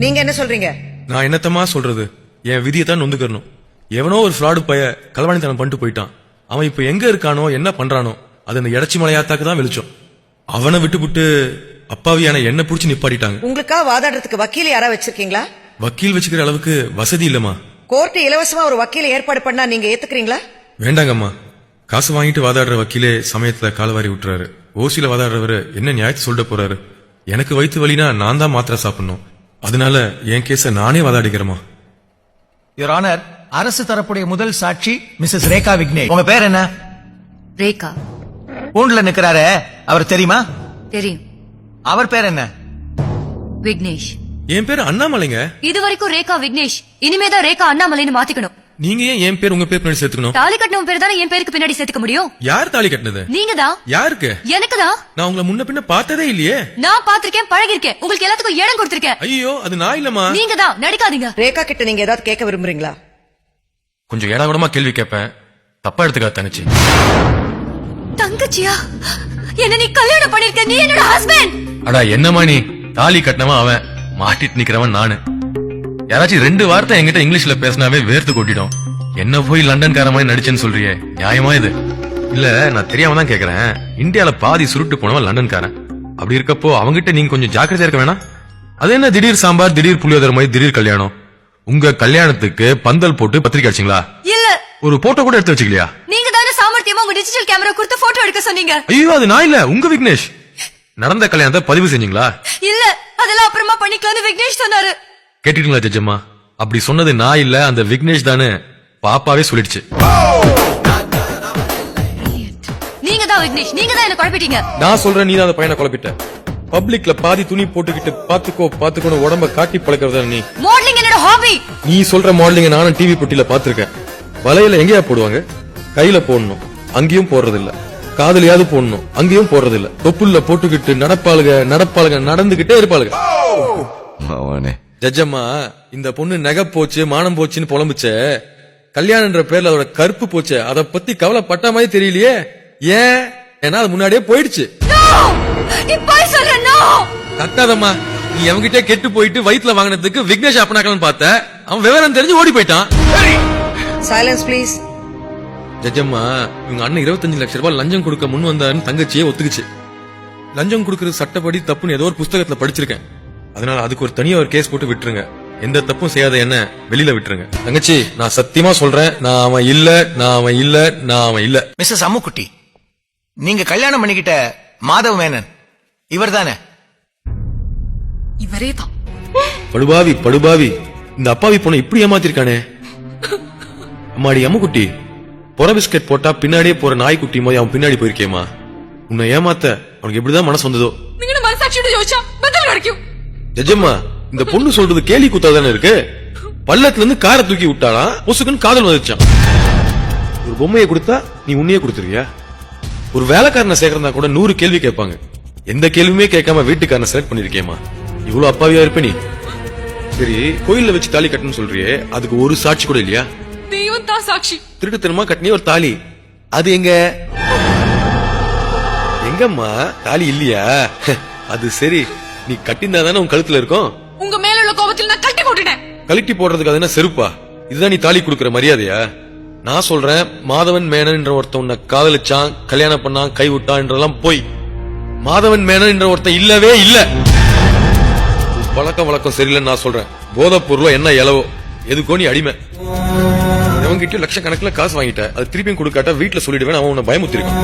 நீங்க என்ன சொல்றீங்க? நான் என்னத்தமா சொல்றது? என் விதியை தான் நொந்துக்கறணும் எவனோ ஒரு ஃப்ராடு பைய களவாணித்தனம் பண்ணிட்டு போயிட்டான். அவன் இப்ப எங்க இருக்கானோ என்ன பண்றானோ அது அந்த இடைச்சி மலையாத்தாக்கு தான் வெளிச்சம். அவனை விட்டுவிட்டு அப்பாவியான என்ன புடிச்சு நிப்பாட்டிட்டாங்க. உங்களுக்கா வாதாடுறதுக்கு வக்கீல் யாரா வச்சிருக்கீங்களா? வக்கீல் வச்சுக்கிற அளவுக்கு வசதி இல்லம்மா. கோர்ட் இலவசமா ஒரு வக்கீல ஏற்பாடு பண்ணா நீங்க ஏத்துக்கிறீங்களா? வேண்டாங்கம்மா. காசு வாங்கிட்டு வாதாடுற வக்கீலே சமயத்துல காலவாரி விட்டுறாரு. ஓசியில வாதாடுறவரு என்ன நியாயத்தை சொல்லிட்டு போறாரு? எனக்கு வயிற்று வலினா நான் தான் மாத்திரை சாப்பிடணும். அதனால என் கேஸ நானே வாதாடிக்கிறேம்மா. யுவர் ஆனர் அரசு தரப்புடைய முதல் சாட்சி மிஸ்ஸஸ் ரேகா விக்னேஷ். உங்க பேர் என்ன? ரேகா. பூண்டுல நிக்கிறாரே அவர் தெரியுமா? தெரியும். அவர் பேர் என்ன? விக்னேஷ். என் பேர் அண்ணாமலைங்க. இது வரைக்கும் ரேகா விக்னேஷ். இனிமேதான் ரேகா அண்ணாமலைன்னு மாத்திக்கணும். நீங்க ஏன் என் பேர் உங்க பேர் பின்னாடி சேர்த்துக்கணும்? தாலி கட்டினவன் பேர் தானே என் பேருக்கு பின்னாடி சேர்த்துக்க முடியும்? யார் தாலி கட்டினது? நீங்க தான் யாருக்கு? எனக்கு தான் நான் உங்களை முன்ன பின்ன பார்த்ததே இல்லையே. நான் பாத்திருக்கேன் பழகிருக்கேன் உங்களுக்கு எல்லாத்துக்கும் இடம் கொடுத்திருக்கேன். ஐயோ அது நான் இல்லம்மா. நீங்க தான் நடிக்காதீங்க. ரேகா கிட்ட நீங்க ஏதாவது கேட்க விரும்புறீங்களா? கொஞ்சம் ஏடா கூடமா கேள்வி கேட்பேன். தப்பா எடுத்துக்கா தனிச்சு தங்கச்சியா? என்ன நீ கல்யாணம் பண்ணிருக்க நீ என்னோட ஹஸ்பண்ட் அடா என்னம்மா நீ? தாலி கட்டினவன் அவன். மாட்டிட்டு நிக்கிறவன் நானு. யாராச்சும் ரெண்டு வார்த்தை என்கிட்ட இங்கிலீஷ்ல பேசினாவே வேர்த்து கொட்டிடும். என்ன போய் லண்டன்கார மாதிரி நடிச்சேன்னு சொல்றியே? நியாயமா இது? இல்ல நான் தெரியாம தான் கேக்குறேன். இந்தியால பாதி சுருட்டு போனவன் லண்டன்காரன். அப்படி இருக்கப்போ அவங்கிட்ட நீங்க கொஞ்சம் ஜாக்கிரதையா இருக்க வேணாம். அது என்ன திடீர் சாம்பார் திடீர் புளியோதரை மாதிரி திடீர் கல்யாணம்? உங்க கல்யாணத்துக்கு பந்தல் போட்டு பத்திரிக்கை அடிச்சிங்களா? இல்ல. ஒரு போட்டோ கூட எடுத்து வச்சுக்கலையா? நீங்க தானே சாமர்த்தியமா உங்க டிஜிட்டல் கேமரா கொடுத்து போட்டோ எடுக்க சொன்னீங்க. ஐயோ அது நான் இல்ல. உங்க விக்னேஷ். நடந்த கல்யாணத்தை பதிவு செஞ்சீங்களா? இல்ல. அதெல்லாம் அப்புறமா பண்ணிக்கலாம்னு விக்னேஷ் சொன்னாரு. கேட்டுட்டீங்களா ஜட்ஜம்மா? அப்படி சொன்னது நான் இல்ல அந்த விக்னேஷ் தானே பாப்பாவே சொல்லிடுச்சு. நீங்க தான் விக்னேஷ் நீங்க தான் என்ன குழப்பிட்டீங்க. நான் சொல்றேன் நீ தான் அந்த பையனை குழப்பிட்ட. பப்ளிக்ல பாதி துணி போட்டுக்கிட்டு பாத்துக்கோ பாத்துக்கோன்னு உடம்ப காட்டி பழக்கிறதா நீ? மாடலிங் என்னோட ஹாபி நீ சொல்ற மாடலிங்க நானும் டிவி பொட்டில பாத்திருக்கேன். வலையில எங்கேயா போடுவாங்க? கையில போடணும். அங்கேயும் போடுறது இல்ல காதுலயாவது போடணும். அங்கேயும் போடுறது இல்ல தொப்புள்ள போட்டுக்கிட்டு நடப்பாளுக நடப்பாளுக நடந்துகிட்டே இருப்பாளுக. அவனே ஜட்ஜம்மா இந்த பொண்ணு நகை போச்சு மானம் போச்சுன்னு புலம்புச்சே. கல்யாணன்ற பேர்ல அதோட கருப்பு போச்சே. அத பத்தி கவலைப்பட்ட மாதிரி தெரியலையே. ஏன்? ஏன்னா அது முன்னாடியே போயிடுச்சு. கத்தாதம்மா. நீ அவன்கிட்ட கெட்டு போயிட்டு வயித்துல வாங்கினதுக்கு விக்னேஷ் அப்பனாக்கலன்னு பார்த்த. அவன் விவரம் தெரிஞ்சு ஓடி போயிட்டான். சைலன்ஸ் ப்ளீஸ் ஜட்ஜம்மா இவங்க அண்ணன் இருபத்தஞ்சு லட்சம் ரூபாய் லஞ்சம் கொடுக்க முன் வந்தாருன்னு தங்கச்சியே ஒத்துக்குச்சு. லஞ்சம் கொடுக்கறது சட்டப்படி தப்புன்னு ஏதோ ஒரு புஸ்தகத்துல படிச்சிருக்கேன். அதனால அதுக்கு ஒரு தனியா ஒரு கேஸ் போட்டு விட்டுருங்க எந்த தப்பும் செய்யாத என்ன வெளியில விட்டுருங்க தங்கச்சி நான் சத்தியமா சொல்றேன் நான் அவன் இல்ல நான் அவன் இல்ல நான் அவன் இல்ல மிஸ்ஸஸ் அம்முக்குட்டி நீங்க கல்யாணம் பண்ணிக்கிட்ட மாதவ மேனன் இவர் தானே இவரே தான் படுபாவி படுபாவி இந்த அப்பாவி பொண்ணை இப்படி ஏமாத்திருக்கானே அம்மாடி அம்முக்குட்டி புற பிஸ்கட் போட்டா பின்னாடியே போற நாய்க்குட்டி மாதிரி அவன் பின்னாடி போயிருக்கேமா உன்னை ஏமாத்த அவனுக்கு எப்படிதான் மனசு வந்ததோ നിങ്ങളുടെ മനസാക്ഷിയോട് ചോദിച്ചാ ബദൽ കാണിക്കും நிஜமா இந்த பொண்ணு சொல்றது கேலி குத்தாதானே இருக்கு? பள்ளத்துல இருந்து காரை தூக்கி விட்டாளா பொசுக்குன்னு காதல் வந்துச்சான் ஒரு பொம்மையை கொடுத்தா நீ உன்னையே கொடுத்துருக்கியா ஒரு வேலைக்காரனை சேர்க்கறதா கூட நூறு கேள்வி கேட்பாங்க. எந்த கேள்வியுமே கேட்காம வீட்டுக்காரனை செலக்ட் பண்ணிருக்கேமா இவ்வளவு அப்பாவியா இருப்ப நீ? சரி கோயில்ல வச்சு தாலி கட்டணும் சொல்றியே அதுக்கு ஒரு சாட்சி கூட இல்லையா? தெய்வம் தான் சாட்சி. திருட்டுத்தனமா கட்டினே ஒரு தாலி. அது எங்க? எங்கம்மா? தாலி இல்லையா? அது சரி. நீ கட்டியிருந்தா தானே உன் கழுத்துல இருக்கும்? உங்க மேல உள்ள கோபத்தில் நான் கட்டி போட்டுட்டேன். கழட்டி போடுறதுக்கு அது என்ன செருப்பா? இதுதான் நீ தாலி கொடுக்கற மரியாதையா? நான் சொல்றேன் மாதவன் மேனன் என்ற ஒருத்தன் உன்னை காதலிச்சான் கல்யாணம் பண்ணான் கை விட்டான் என்றெல்லாம் போய். மாதவன் மேனன் என்ற ஒருத்தன் இல்லவே இல்ல. பழக்கம் வழக்கம் சரியில்லைன்னு நான் சொல்றேன். போதைப் பொருளோ என்ன இலவோ? எதுக்கோ நீ அடிமை. அவன்கிட்டயும் லட்சக்கணக்கில் காசு வாங்கிட்ட அது திருப்பியும் கொடுக்காட்டா வீட்டுல சொல்லிடுவேன் அவன் உன்னை பயமுத்திருக்கான்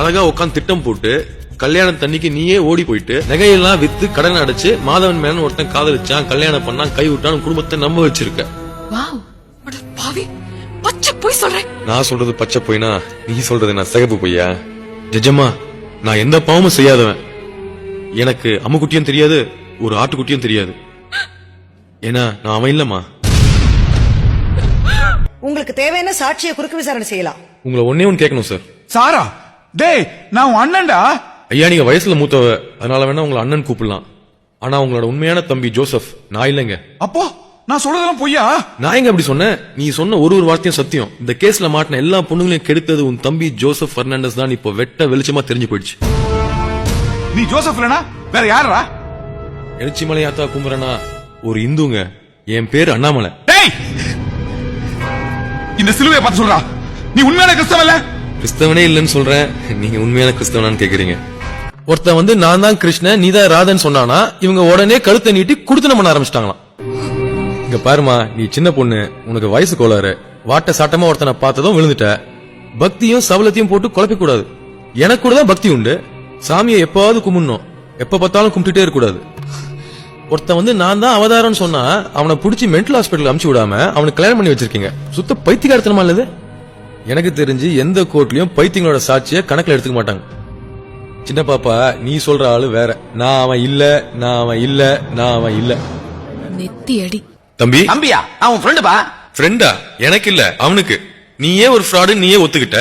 அழகா உட்காந்து திட்டம் போட்டு கல்யாணம் தண்ணிக்கு நீயே ஓடி போயிட்டு நகையெல்லாம் வித்து கடன் அடைச்சு மாதவன் மேனன் ஒருத்தன் காதலிச்சான் கல்யாணம் பண்ணான் கை விட்டான் குடும்பத்தை நம்ப வச்சிருக்க. வாவ் அட பாவி பச்சை போய் சொல்றேன். நான் சொல்றது பச்சை பொய்னா நீ சொல்றது நான் சிகப்பு பொய்யா? ஜெஜம்மா நான் எந்த பாவமும் செய்யாதவன். எனக்கு அம்முக்குட்டியும் தெரியாது ஒரு ஆட்டுக்குட்டியும் தெரியாது. ஏன்னா நான் அவன் இல்லம்மா. உங்களுக்கு தேவையான சாட்சியை குறுக்கு விசாரணை செய்யலாம். உங்களை ஒன்னே ஒன்னு கேட்கணும் சார். சாரா டேய் நான் அண்ணன்டா. ஐயா நீங்க வயசுல மூத்தவ அதனால வேணா உங்களை அண்ணன் கூப்பிடலாம். ஆனா உங்களோட உண்மையான தம்பி ஜோசப் நான் இல்லைங்க. அப்போ நான் சொல்றதெல்லாம் பொய்யா? நான் எங்க அப்படி சொன்னேன்? நீ சொன்ன ஒரு ஒரு வார்த்தையும் சத்தியம். இந்த கேஸ்ல மாட்டின எல்லா பொண்ணுங்களையும் கெடுத்தது உன் தம்பி ஜோசப் பெர்னாண்டஸ் தான். இப்போ வெட்ட வெளிச்சமா தெரிஞ்சு போயிடுச்சு. நீ ஜோசப் இல்லனா? வேற யாரா எழுச்சிமலை ஆத்தா கும்புறனா? ஒரு இந்துங்க. என் பேர் அண்ணாமலை. டேய்! இந்த சிலுவையை பார்த்து சொல்றா. நீ உண்மையான கிறிஸ்தவ இல்ல? கிறிஸ்தவனே இல்லைன்னு சொல்றேன். நீங்க உண்மையான கிறிஸ்தவனான்னு கேக்குறீங்க. ஒருத்தன் வந்து நான் தான் கிருஷ்ணன் நீ தான் ராதன் சொன்னானா இவங்க உடனே கழுத்தை நீட்டி குடுத்தனம் பண்ண ஆரம்பிச்சிட்டாங்களாம். இங்க பாருமா நீ சின்ன பொண்ணு உனக்கு வயசு கோளாறு. வாட்ட சாட்டமா ஒருத்தனை பார்த்ததும் விழுந்துட்ட. பக்தியும் சபலத்தையும் போட்டு குழப்பிக் கூடாது எனக்கு கூட தான் பக்தி உண்டு. சாமியை எப்பாவது கும்பிடணும். எப்ப பார்த்தாலும் கும்பிட்டுட்டே இருக்கக்கூடாது. ஒருத்தன் வந்து நான் தான் அவதாரம்னு சொன்னா அவனை பிடிச்சி மென்டல் ஹாஸ்பிட்டல் அமுச்சு விடாம அவனுக்கு கல்யாணம் பண்ணி வச்சிருக்கீங்க. சுத்த பைத்தியக்காரத்தனமா இல்லது? எனக்கு தெரிஞ்சு எந்த கோர்ட்லயும் பைத்தியங்களோட சாட்சியை கணக்குல எடுத்துக்க மாட்டாங்க. சின்ன பாப்பா நீ சொல்ற ஆளு வேற. நான் அவன் இல்ல நான் அவன் இல்ல நான் அவன் இல்ல. நெத்தி அடி தம்பி? தம்பியா? அவன் ஃப்ரெண்டுப்பா ஃப்ரெண்டா எனக்கு இல்ல அவனுக்கு. நீயே ஒரு ஃப்ராடு நீயே ஒத்துக்கிட்ட.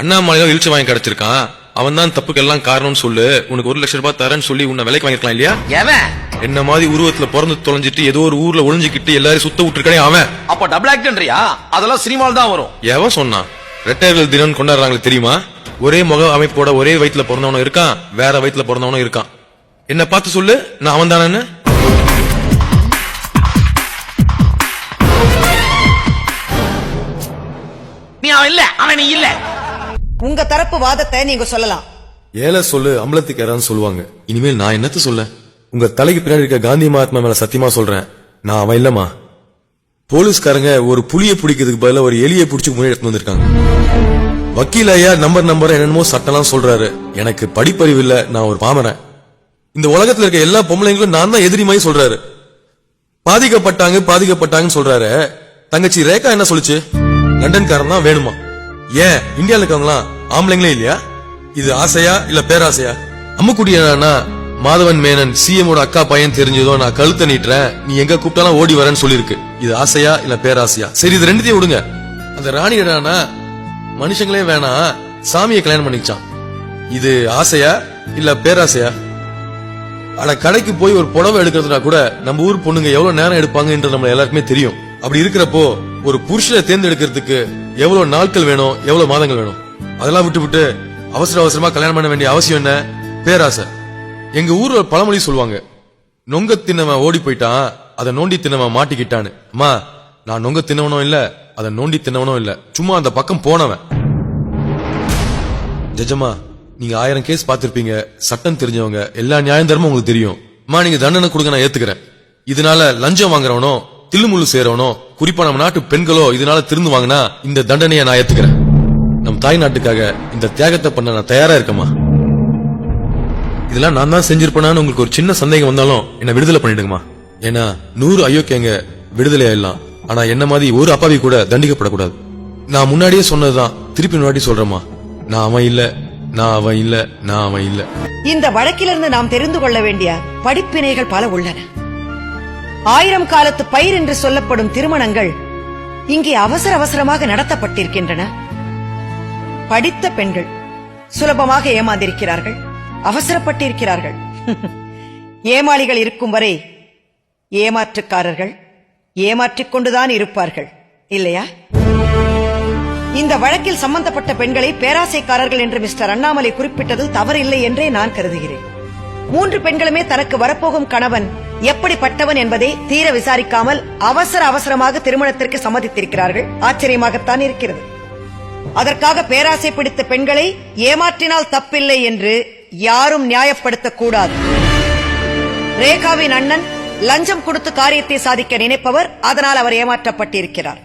அண்ணாமலையோ இழிச்சு வாங்கி கிடைச்சிருக்கான். அவன் தான் தப்புக்கெல்லாம் காரணம்னு சொல்லு. உனக்கு ஒரு லட்சம் ரூபாய் தரேன்னு சொல்லி உன்னை விலைக்கு வாங்கிருக்கலாம் இல்லையா? எவன்? என்ன மாதிரி உருவத்துல பிறந்து தொலைஞ்சிட்டு ஏதோ ஒரு ஊர்ல ஒளிஞ்சுக்கிட்டு எல்லாரும் சுத்த விட்டுருக்கானே அவன். அப்ப டபுள் ஆக்டன்றியா அதெல்லாம் சினிமாவில் தான் வரும். எவன் சொன்னான்? ரெட்டையர்கள் தினம் கொண்டாடுறாங்களே தெரியுமா? ஒரே முக அமைப்போட ஒரே வயித்துல பிறந்தவனும் இருக்கான் வேற வயித்துல பிறந்தவனும் இருக்கான். என்ன பார்த்து சொல்லு நான் அவன் தானே நீ அவன் இல்ல அவன் நீ இல்ல. உங்க தரப்பு வாதத்தை நீங்க சொல்லலாம். ஏல சொல்லு அம்பலத்துக்கு யாரான்னு சொல்லுவாங்க. இனிமேல் நான் என்னத்த சொல்ல? உங்க தலைக்கு பின்னாடி இருக்க காந்தி மகாத்மா மேல சத்தியமா சொல்றேன். நான் அவன் இல்லம்மா. போலீஸ்காரங்க ஒரு புலியை பிடிக்கிறதுக்கு பதிலா ஒரு எலியை பிடிச்சு முன்னாடி எடுத்து வந்திருக்காங்க. வக்கீல் ஐயா நம்பர் நம்பர் என்னென்னமோ சட்டம்லாம் சொல்றாரு. எனக்கு படிப்பறிவு இல்ல நான் ஒரு பாமரன். இந்த உலகத்துல இருக்க எல்லா பொம்பளைங்களும் நான் தான் எதிரி மாதிரி சொல்றாரு. பாதிக்கப்பட்டாங்க பாதிக்கப்பட்டாங்கன்னு சொல்றாரு. தங்கச்சி ரேகா என்ன சொல்லுச்சு? லண்டன்காரன் தான் வேணுமா? ஏன்? இந்தியால இருக்கவங்களாம் ஆம்பளைங்களே இல்லையா? இது ஆசையா இல்ல பேராசையா? அம்முக்குடி என்னன்னா மாதவன் மேனன் சிஎமோட அக்கா பையன் தெரிஞ்சதோ நான் கழுத்த நீட்டுறேன். நீ எங்க கூப்பிட்டாலும் ஓடி வரேன்னு சொல்லிருக்கு இது ஆசையா இல்ல பேராசையா? சரி இது ரெண்டுத்தையும் விடுங்க. அந்த ராணி என்னன்னா மனுஷங்களே வேணாம் சாமியை கல்யாணம் பண்ணிச்சான் இது ஆசையா இல்ல பேராசையா? ஆனா கடைக்கு போய் ஒரு புடவை எடுக்கிறதுனா கூட நம்ம ஊர் பொண்ணுங்க எவ்வளவு நேரம் எடுப்பாங்கன்றது நம்ம எல்லாருக்குமே தெரியும். அப்படி இருக்கிறப்போ ஒரு புருஷனை தேர்ந்தெடுக்கிறதுக்கு எவ்வளவு நாட்கள் வேணும் எவ்வளவு மாதங்கள் வேணும்? அதெல்லாம் விட்டு விட்டு அவசர அவசரமா கல்யாணம் பண்ண வேண்டிய அவசியம் என்ன? பேராசை. எங்க ஊர்ல ஒரு பழமொழி சொல்லுவாங்க. நொங்க தின்னவன் ஓடி போயிட்டான் அதை நோண்டி தின்னவன் மாட்டிக்கிட்டான்னு. அம்மா நான் நொங்க தின்னவனும் இல்ல அதை நோண்டி தின்னவனும் இல்ல. சும்மா அந்த பக்கம் போனவன். ஜஜமா நீங்க ஆயிரம் கேஸ் பாத்திருப்பீங்க சட்டம் தெரிஞ்சவங்க. எல்லா நியாயம் தர்மம் உங்களுக்கு தெரியும். அம்மா நீங்க தண்டனை கொடுங்க நான் ஏத்துக்கிறேன். இதனால லஞ்சம் வாங்குறவனோ தில்லுமுள்ளு சேரவனோ குறிப்பா நம்ம நாட்டு பெண்களோ இதனால திருந்து வாங்கினா இந்த தண்டனையை நான் ஏத்துக்கிறேன். நம் தாய் நாட்டுக்காக இந்த தியாகத்தை பண்ண நான் தயாரா இருக்கேம்மா. இதெல்லாம் நான் தான் செஞ்சிருப்பேனான்னு உங்களுக்கு ஒரு சின்ன சந்தேகம் வந்தாலும் என்ன விடுதலை பண்ணிடுங்கம்மா. ஏன்னா நூறு அயோக்கியங்க விடுதலை ஆயிடலாம் ஆனா என்ன மாதிரி ஒரு அப்பாவி கூட தண்டிக்கப்படக்கூடாது. நான் முன்னாடியே சொன்னதுதான். திருப்பி முன்னாடி சொல்றேம்மா. நான் அவன் இல்ல நான் அவன் இல்ல நான் அவன் இல்ல. இந்த வழக்கிலிருந்து நாம் தெரிந்து கொள்ள வேண்டிய படிப்பினைகள் பல உள்ளன. ஆயிரம் காலத்து பயிர் என்று சொல்லப்படும் திருமணங்கள் இங்கே அவசர அவசரமாக நடத்தப்பட்டிருக்கின்றன. படித்த பெண்கள் சுலபமாக ஏமாந்திருக்கிறார்கள் அவசரப்பட்டிருக்கிறார்கள். ஏமாளிகள் இருக்கும் வரை ஏமாற்றுக்காரர்கள் ஏமாற்றிக் கொண்டுதான் இருப்பார்கள். இல்லையா? இந்த வழக்கில் சம்பந்தப்பட்ட பெண்களை பேராசைக்காரர்கள் என்று மிஸ்டர் அண்ணாமலை குறிப்பிட்டது தவறில்லை என்றே நான் கருதுகிறேன். மூன்று பெண்களுமே தனக்கு வரப்போகும் கணவன் எப்படிப்பட்டவன் என்பதை தீர விசாரிக்காமல் அவசர அவசரமாக திருமணத்திற்கு சம்மதித்திருக்கிறார்கள். ஆச்சரியமாகத்தான் இருக்கிறது. அதற்காக பேராசை பிடித்த பெண்களை ஏமாற்றினால் தப்பில்லை என்று யாரும் நியாயப்படுத்தக்கூடாது. ரேகாவின் அண்ணன் லஞ்சம் கொடுத்து காரியத்தை சாதிக்க நினைப்பவர் அதனால் அவர் ஏமாற்றப்பட்டிருக்கிறார்.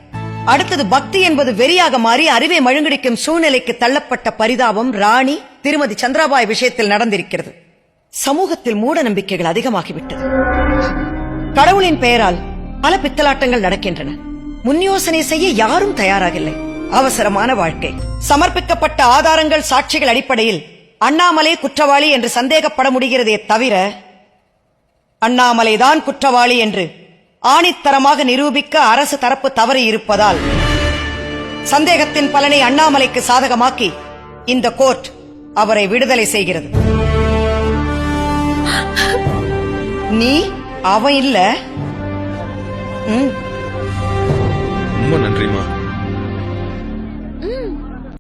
அடுத்தது பக்தி என்பது வெறியாக மாறி அறிவை மழுங்கடிக்கும் சூழ்நிலைக்கு தள்ளப்பட்ட பரிதாபம் ராணி திருமதி சந்திராபாய் விஷயத்தில் நடந்திருக்கிறது. சமூகத்தில் மூட நம்பிக்கைகள் அதிகமாகிவிட்டது. கடவுளின் பெயரால் பல பித்தலாட்டங்கள் நடக்கின்றன. முன்யோசனை செய்ய யாரும் தயாராகில்லை அவசரமான வாழ்க்கை. சமர்ப்பிக்கப்பட்ட ஆதாரங்கள் சாட்சிகள் அடிப்படையில் அண்ணாமலை குற்றவாளி என்று சந்தேகப்பட முடிகிறதே தவிர அண்ணாமலைதான் குற்றவாளி என்று ஆணித்தரமாக நிரூபிக்க அரசு தரப்பு தவறு இருப்பதால் சந்தேகத்தின் பலனை அண்ணாமலைக்கு சாதகமாக்கி இந்த கோர்ட் அவரை விடுதலை செய்கிறது. நீ அவன் இல்ல? ரொம்ப நன்றிமா